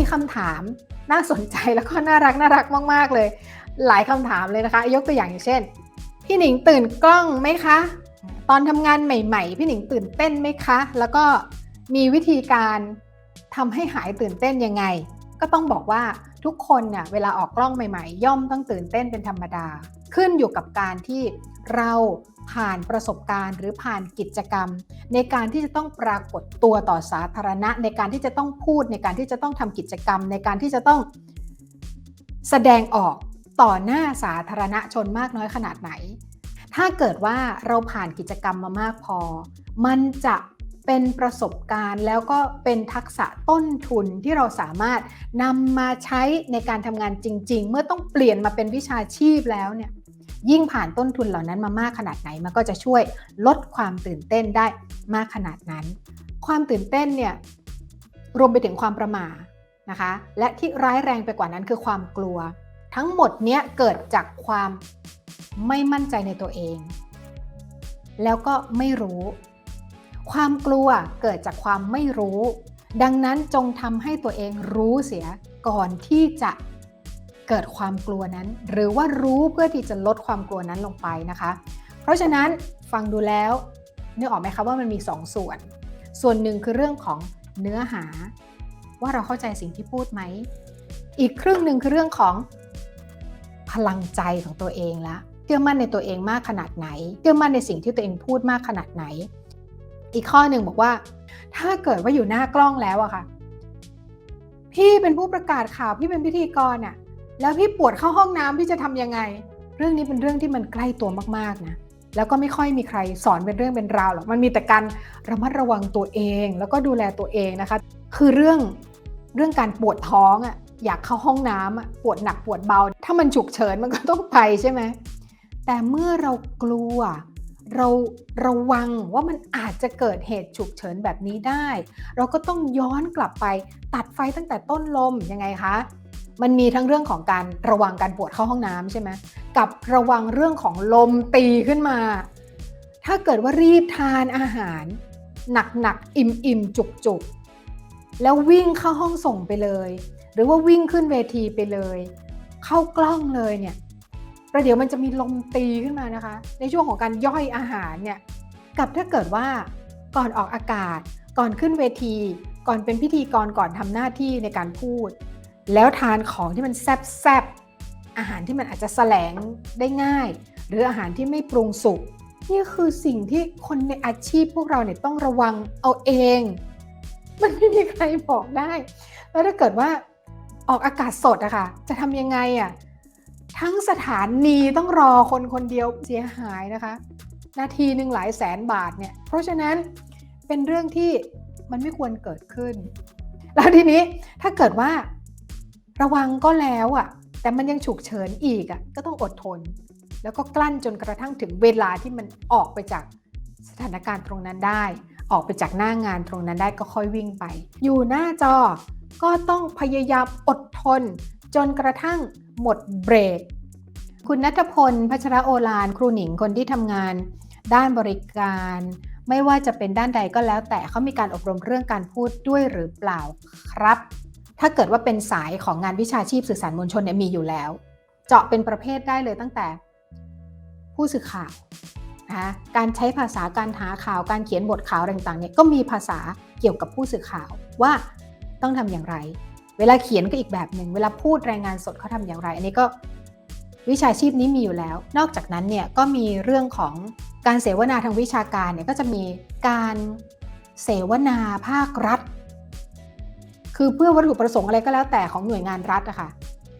มีคำถามน่าสนใจแล้วก็น่ารักน่ารักมาก ๆ เลย หลายคำถามเลยนะคะ ยกตัวอย่างอย่างเช่น พี่หนิงตื่นกล้องไหมคะ ตอนทำงานใหม่ ๆ พี่หนิงตื่นเต้นไหมคะ แล้วก็มีวิธีการทำให้หายตื่นเต้นยังไง ก็ต้องบอกว่า ทุกคนเนี่ยเวลาออกกล้องใหม่ๆ ย่อมต้องตื่นเต้นเป็นธรรมดา ขึ้นอยู่กับการที่เราผ่านประสบการณ์ หรือผ่านกิจกรรม ในการที่จะต้องปรากฏตัวต่อสาธารณะ ในการที่จะต้องพูดในการที่จะต้องทำกิจกรรม ในการที่จะต้องแสดงออกต่อหน้าสาธารณชนมากน้อยขนาดไหน ถ้าเกิดว่าเราผ่านกิจกรรมมามากพอ มันจะ เป็นประสบการณ์แล้วก็เป็นทักษะต้นทุนที่เราสามารถนำมาใช้ในการทำงานจริง ๆ เมื่อต้องเปลี่ยนมาเป็นวิชาชีพแล้วเนี่ยยิ่งผ่านต้นทุนเหล่านั้นมามากขนาดไหน มันก็จะช่วยลดความตื่นเต้นได้มากขนาดนั้น ความตื่นเต้นเนี่ยรวมไปถึงความประหม่านะคะ และที่ร้ายแรงไปกว่านั้นคือความกลัว ทั้งหมดเนี้ยเกิดจากความไม่มั่นใจในตัวเอง แล้วก็ไม่รู้ ความกลัวเกิดจากความไม่รู้ ดังนั้นจงทำให้ตัวเองรู้เสียก่อนที่จะเกิดความกลัวนั้น หรือว่ารู้เพื่อที่จะลดความกลัวนั้นลงไปนะคะ เพราะฉะนั้นฟังดูแล้วนึกออกไหมคะว่ามันมี2สส่วน ส่วนหนึ่งคือเรื่องของเนื้อหา ว่าเราเข้าใจสิ่งที่พูดไหม อีกครึ่งหนึ่งคือเรื่องของพลังใจของตัวเองละเชื่อมั่นในตัวเองมากขนาดไหนเชื่อมั่นในสิ่งที่ตัวเองพูดมากขนาดไหน อีกข้อหนึ่งบอกว่า ถ้าเกิดว่าอยู่หน้ากล้องแล้วอะค่ะ พี่เป็นผู้ประกาศข่าวพี่เป็นพิธีกรอะแล้วพี่ปวดเข้าห้องน้ำพี่จะทำยังไง เรื่องนี้เป็นเรื่องที่มันใกล้ตัวมากๆนะแล้วก็ไม่ค่อยมีใครสอนเป็นเรื่องเป็นราวหรอกมันมีแต่การระมัดระวังตัวเอง แล้วก็ดูแลตัวเองนะคะ คือเรื่องเรื่องการปวดท้องอะอยากเข้าห้องน้ำอะปวดหนักปวดเบา ถ้ามันฉุกเฉินมันก็ต้องไปใช่ไหมแต่เมื่อเรากลัว เราระวังว่ามันอาจจะเกิดเหตุฉุกเฉินแบบนี้ได้ เราก็ต้องย้อนกลับไปตัดไฟตั้งแต่ต้นลมยังไงคะมันมีทั้งเรื่องของการระวังการปวดเข้าห้องน้ำใช่ไหมกับระวังเรื่องของลมตีขึ้นมา ถ้าเกิดว่ารีบทานอาหาร หนักหนักอิ่มอิ่มจุกจุกแล้ววิ่งเข้าห้องส่งไปเลย หรือว่าวิ่งขึ้นเวทีไปเลย เข้ากล้องเลยเนี่ย ประเดี๋ยวมันจะมีลมตีขึ้นมานะคะ ในช่วงของการย่อยอาหารเนี่ยกับถ้าเกิดว่าก่อนออกอากาศ ก่อนขึ้นเวที ก่อนเป็นพิธีกรก่อนทำหน้าที่ในการพูด แล้วทานของที่มันแซบๆอาหารที่มันอาจจะแสลงได้ง่าย หรืออาหารที่ไม่ปรุงสุกนี่คือสิ่งที่คนในอาชีพพวกเราเนี่ยต้องระวังเอาเอง มันไม่มีใครบอกได้ แล้วถ้าเกิดว่าออกอากาศสดอะคะ่ะจะทำยังไงอะ ทั้งสถานีต้องรอคนคนเดียวเสียหายนะคะ นาทีหนึ่งหลายแสนบาทเนี่ยเพราะฉะนั้นเป็นเรื่องที่มันไม่ควรเกิดขึ้น แล้วทีนี้ถ้าเกิดว่าระวังก็แล้วอะ่ะ แต่มันยังฉุกเฉินอีกอะ่ะก็ต้องอดทน แล้วก็กลั้นจนกระทั่งถึงเวลาที่มันออกไปจากสถานการณ์ตรงนั้นได้ ออกไปจากหน้างานตรงนั้นได้ก็ค่อยวิ่งไป อยู่หน้าจอก็ต้องพยายามอดทน จนกระทั่งหมดเบรก คุณนัทพล พัชรโอฬารครูหนิงคนที่ทำงาน ด้านบริการ ไม่ว่าจะเป็นด้านใดก็แล้ว แต่เขามีการอบรมเรื่องการพูดด้วยหรือเปล่าครับ ถ้าเกิดว่าเป็นสายของงานวิชาชีพสื่อสารมวลชนเนี่ยมีอยู่แล้ว เจาะเป็นประเภทได้เลยตั้งแต่ ผู้สื่อข่าวนะการใช้ภาษาการหาข่าวการเขียนบทข่าวต่างๆเนี่ยก็มีภาษาเกี่ยวกับผู้สื่อข่าวว่าต้องทำอย่างไร เวลาเขียนก็อีกแบบหนึ่งเวลาพูดรายงานสดเขาทำอย่างไร อันนี้ก็วิชาชีพนี้มีอยู่แล้ว นอกจากนั้นเนี่ยก็มีเรื่องของการเสวนาทางวิชาการเนี่ยก็จะมีการเสวนาภาครัฐ คือเพื่อวัตถุประสงค์อะไรก็แล้วแต่ของหน่วยงานรัฐอะคะ่ะ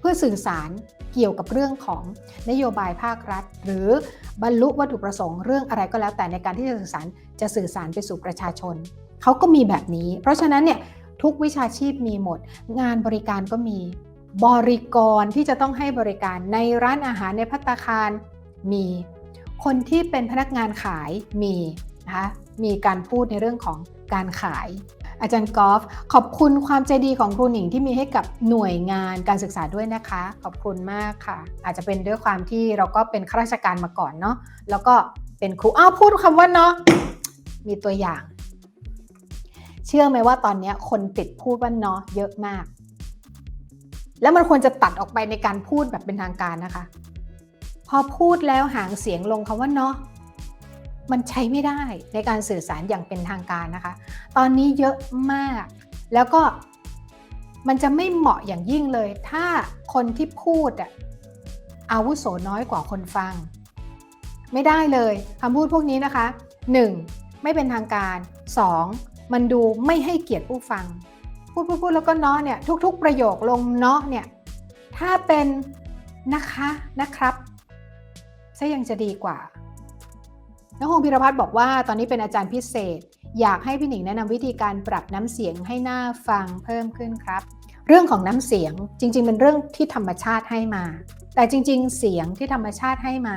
เพื่อสื่อสารเกี่ยวกับเรื่องของนโยบายภาครัฐ หรือบรรลุวัตถุประสงค์เรื่องอะไรก็แล้วแต่ในการที่จะสื่อสารจะสื่อสารไปสู่ประชาชนเขาก็มีแบบนี้ เพราะฉะนั้นเนี่ย ทุกวิชาชีพมีหมด งานบริการก็มี บริกรที่จะต้องให้บริการในร้านอาหารในพัตตาคารมี คนที่เป็นพนักงานขายมีนะคะมีการพูดในเรื่องของการขาย อาจารย์กอล์ฟขอบคุณความใจดีของครูหนิงที่มีให้กับหน่วยงานการศึกษาด้วยนะคะ ขอบคุณมากค่ะ อาจจะเป็นด้วยความที่เราก็เป็นข้าราชการมาก่อนเนาะแล้วก็เป็นครูอ้าวพูดคำว่าเนาะมีตัวอย่าง เชื่อไหมว่าตอนนี้คนติดพูดว่าเนาะเยอะมาก แล้วมันควรจะตัดออกไปในการพูดแบบเป็นทางการนะคะ พอพูดแล้วหางเสียงลงคำว่าเนาะมันใช้ไม่ได้ในการสื่อสารอย่างเป็นทางการนะคะ ตอนนี้เยอะมาก แล้วก็มันจะไม่เหมาะอย่างยิ่งเลย ถ้าคนที่พูดอะอาวุโสน้อยกว่าคนฟัง ไม่ได้เลยคำพูดพวกนี้นะคะ 1. ไม่เป็นทางการ 2. มันดูไม่ให้เกียรติผู้ฟัง พูดพูดพูดแล้วก็เนาะเนี่ยทุก ๆ ประโยคลงเนาะเนี่ยถ้าเป็นนะคะนะครับซะยังจะดีกว่าน้องหงพิรพัฒน์บอกว่าตอนนี้เป็นอาจารย์พิเศษ อยากให้พี่หนิงแนะนำวิธีการปรับน้ำเสียงให้หน่าฟังเพิ่มขึ้นครับ เรื่องของน้ำเสียงจริง ๆ เป็นเรื่องที่ธรรมชาติให้มา แต่จริง ๆ เสียงที่ธรรมชาติให้มา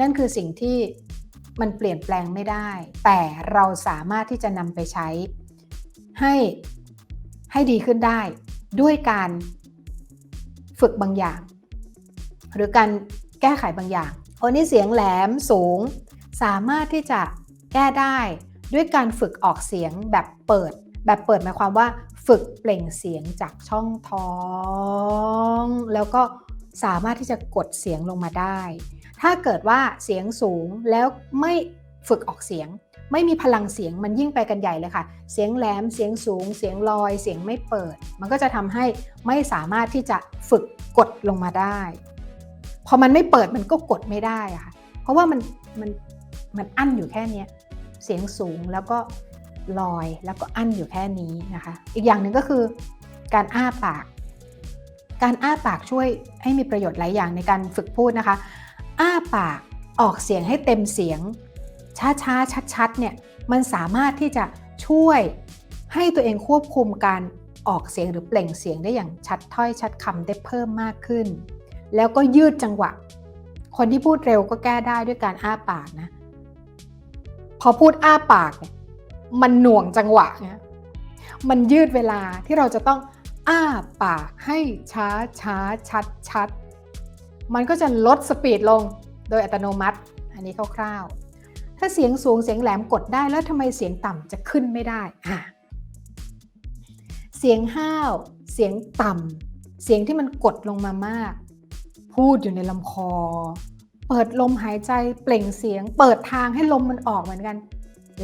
นั่นคือสิ่งที่ มันเปลี่ยนแปลงไม่ได้ แต่เราสามารถที่จะนำไปใช้ให้ให้ดีขึ้นได้ ด้วยการฝึกบางอย่าง หรือการแก้ไขบางอย่างคนที่เสียงแหลมสูง สามารถที่จะแก้ได้ด้วยการฝึกออกเสียงแบบเปิด แบบเปิดหมายความว่า ฝึกเปล่งเสียงจากช่องท้อง แล้วก็สามารถที่จะกดเสียงลงมาได้ ถ้าเกิดว่าเสียงสูงแล้วไม่ฝึกออกเสียง ไม่มีพลังเสียงมันยิ่งไปกันใหญ่เลยค่ะ เสียงแหลมเสียงสูง เสียงลอย เสียงไม่เปิด มันก็จะทำให้ไม่สามารถที่จะฝึกกดลงมาได้ พอมันไม่เปิดมันก็กดไม่ได้อะค่ะ เพราะว่ามันมันมันอั้นอยู่แค่นี้เสียงสูงแล้วก็ลอยแล้วก็อั้นอยู่แค่นี้นะคะ อีกอย่างหนึ่งก็คือการอ้าปาก การอ้าปากช่วยให้มีประโยชน์หลายอย่างในการฝึกพูดนะคะ อ้าปากออกเสียงให้เต็มเสียง ช้าๆ ชัดๆ เนี่ยมันสามารถที่จะช่วยให้ตัวเองควบคุมการออกเสียงหรือเปล่งเสียงได้อย่างชัดถ้อยชัดคำได้เพิ่มมากขึ้น แล้วก็ยืดจังหวะ คนที่พูดเร็วก็แก้ได้ด้วยการอ้าปากนะ พอพูดอ้าปากเนี่ยมันหน่วงจังหวะเนี่ยมันยืดเวลาที่เราจะต้องอ้าปากให้ช้าช้าชัดชัด มันก็จะลดสปีดลงโดยอัตโนมัติ อันนี้คร่าวๆ ถ้าเสียงสูงเสียงแหลมกดได้แล้วทำไมเสียงต่ำจะขึ้นไม่ได้อะเสียงห้าว เสียงต่ำเสียงที่มันกดลงมามาก พูดอยู่ในลำคอ เปิดลมหายใจเปล่งเสียง เปิดทางให้ลมมันออกเหมือนกัน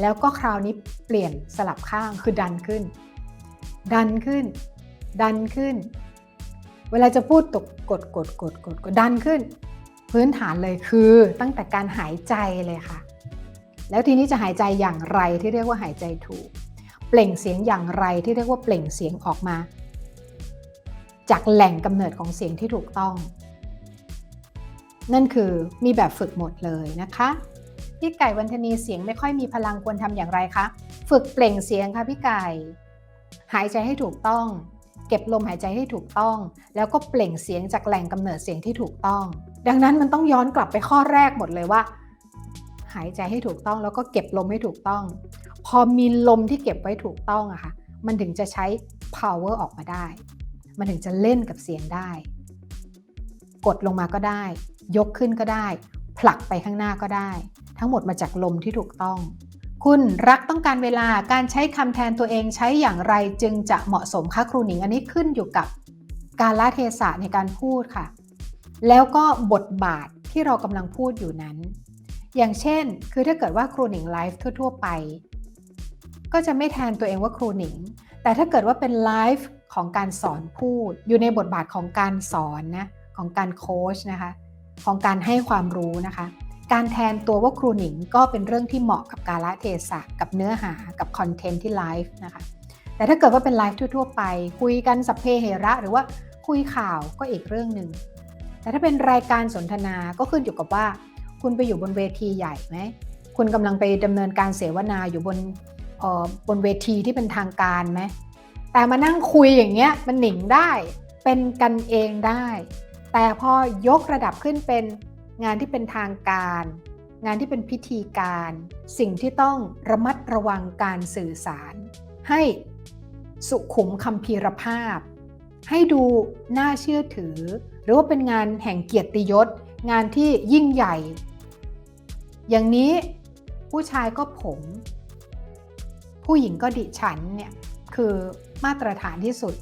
แล้วก็คราวนี้เปลี่ยนสลับข้างคือดันขึ้น ดันขึ้น ดันขึ้น เวลาจะพูดตกกดกดกดกดกดดันขึ้น พื้นฐานเลยคือตั้งแต่การหายใจเลยค่ะ แล้วทีนี้จะหายใจอย่างไรที่เรียกว่าหายใจถูก เปล่งเสียงอย่างไรที่เรียกว่าเปล่งเสียงออกมา จากแหล่งกำเนิดของเสียงที่ถูกต้อง นั่นคือมีแบบฝึกหมดเลยนะคะพี่ไก่วันธนีเสียงไม่ค่อยมีพลังควรทำอย่างไรคะ ฝึกเปล่งเสียงค่ะพี่ไก่ หายใจให้ถูกต้อง เก็บลมหายใจให้ถูกต้อง แล้วก็เปล่งเสียงจากแหล่งกำเนิดเสียงที่ถูกต้อง ดังนั้นมันต้องย้อนกลับไปข้อแรกหมดเลยว่า หายใจให้ถูกต้องแล้วก็เก็บลมให้ถูกต้อง พอมีลมที่เก็บไว้ถูกต้องอะค่ะมันถึงจะใช้ power ออกมาได้ มันถึงจะเล่นกับเสียงได้ กดลงมาก็ได้ ยกขึ้นก็ได้ ผลักไปข้างหน้าก็ได้ ทั้งหมดมาจากลมที่ถูกต้อง คุณรักต้องการเวลาการใช้คำแทนตัวเองใช้อย่างไรจึงจะเหมาะสมคะครูหนิง อันนี้ขึ้นอยู่กับการละเทศะในการพูดค่ะ แล้วก็บทบาทที่เรากำลังพูดอยู่นั้น อย่างเช่น คือถ้าเกิดว่าครูหนิงไลฟ์ทั่ว ๆ ไป ก็จะไม่แทนตัวเองว่าครูหนิง แต่ถ้าเกิดว่าเป็นไลฟ์ของการสอนพูด อยู่ในบทบาทของการสอนนะของการโค้ชนะคะ ของการให้ความรู้นะคะ การแทนตัวว่าครูหนิงก็เป็นเรื่องที่เหมาะกับกาลเทศะกับเนื้อหากับคอนเทนต์ที่ไลฟ์นะคะ แต่ถ้าเกิดว่าเป็นไลฟ์ทั่ว ๆ ไป คุยกันสัพเพเหระ หรือว่าคุยข่าวก็อีกเรื่องหนึ่ง แต่ถ้าเป็นรายการสนทนาก็ขึ้นอยู่กับว่า คุณไปอยู่บนเวทีใหญ่ไหม คุณกำลังไปดำเนินการเสวนาอยู่บนบนเวทีที่เป็นทางการไหม แต่มานั่งคุยอย่างเงี้ยมันหนิงได้ เป็นกันเองได้ แต่พอยกระดับขึ้นเป็น งานที่เป็นทางการ งานที่เป็นพิธีการ สิ่งที่ต้องระมัดระวังการสื่อสาร ให้สุขุมคำพีรภาพ ให้ดูน่าเชื่อถือ หรือว่าเป็นงานแห่งเกียรติยศ งานที่ยิ่งใหญ่ อย่างนี้ผู้ชายก็ผม ผู้หญิงก็ดิฉันเนี่ยคือมาตรฐานที่สุด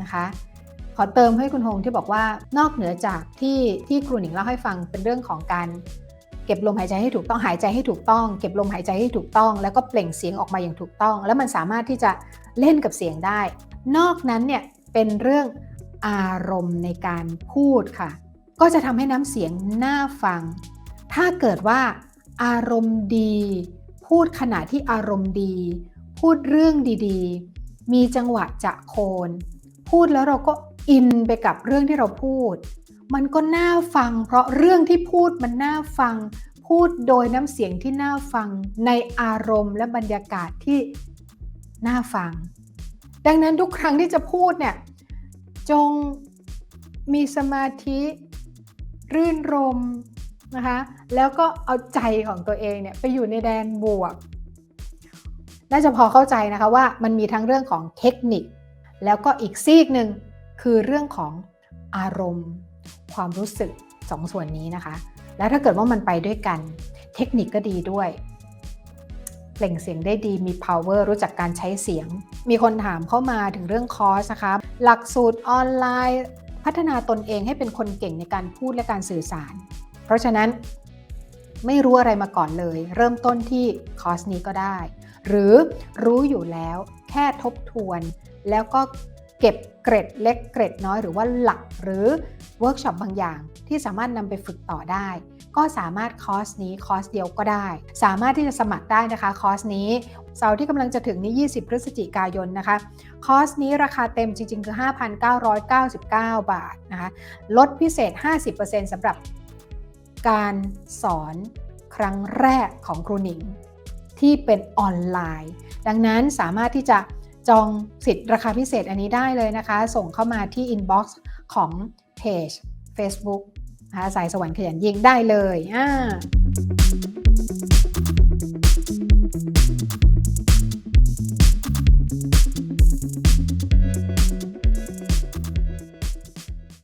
นะคะ ขอเติมให้คุณฮงที่บอกว่านอกเหนือจากที่ที่ครูหนิงเล่าให้ฟังเป็นเรื่องของการเก็บลมหายใจให้ถูกต้องหายใจให้ถูกต้อง เก็บลมหายใจให้ถูกต้อง แล้วก็เปล่งเสียงออกมาอย่างถูกต้อง แล้วมันสามารถที่จะเล่นกับเสียงได้ นอกนั้นเนี่ยเป็นเรื่องอารมณ์ในการพูดค่ะ ก็จะทำให้น้ำเสียงน่าฟัง ถ้าเกิดว่าอารมณ์ดี พูดขณะที่อารมณ์ดี พูดเรื่องดีๆ มีจังหวะจะโคน พูดแล้วเราก็ อินไปกับเรื่องที่เราพูด มันก็น่าฟัง เพราะเรื่องที่พูดมันน่าฟัง พูดโดยน้ำเสียงที่น่าฟังในอารมณ์และบรรยากาศที่น่าฟัง ดังนั้นทุกครั้งที่จะพูดเนี่ยจงมีสมาธิรื่นรมนะคะแล้วก็เอาใจของตัวเองเนี่ยไปอยู่ในแดนบวก น่าจะพอเข้าใจนะคะว่ามันมีทั้งเรื่องของเทคนิค แล้วก็อีกซีกหนึ่ง คือเรื่องของอารมณ์ ความรู้สึกสองส่วนนี้นะคะ แล้วถ้าเกิดว่ามันไปด้วยกัน เทคนิคก็ดีด้วยเปล่งเสียงได้ดีมี power รู้จักการใช้เสียง มีคนถามเข้ามาถึงเรื่องคอร์สนะคะ หลักสูตรออนไลน์ พัฒนาตนเองให้เป็นคนเก่งในการพูดและการสื่อสาร เพราะฉะนั้นไม่รู้อะไรมาก่อนเลย เริ่มต้นที่คอร์สนี้ก็ได้ หรือรู้อยู่แล้วแค่ทบทวน แล้วก็ เก็บเกร็ดเล็กเกร็ดน้อยหรือว่าหลักหรือเวิร์กช็อปบางอย่าง ที่สามารถนำไปฝึกต่อได้ ก็สามารถคอร์สนี้คอร์สเดียวก็ได้ สามารถที่จะสมัครได้นะคะคอร์สนี้เสาร์ที่กำลังจะถึงนี้ 20 พฤศจิกายนนะคะ คอร์สนี้ราคาเต็มจริง ๆ คือ 5,999 บาทนะคะลดพิเศษ 50%สำหรับการสอนครั้งแรกของครูหนิงที่เป็นออนไลน์ ดังนั้นสามารถที่จะ จองสิทธิ์ราคาพิเศษอันนี้ได้เลยนะคะ ส่งเข้ามาที่ inbox ของเพจ Facebook นะคะสายสวรรค์ขยันยิงได้เลยอ่า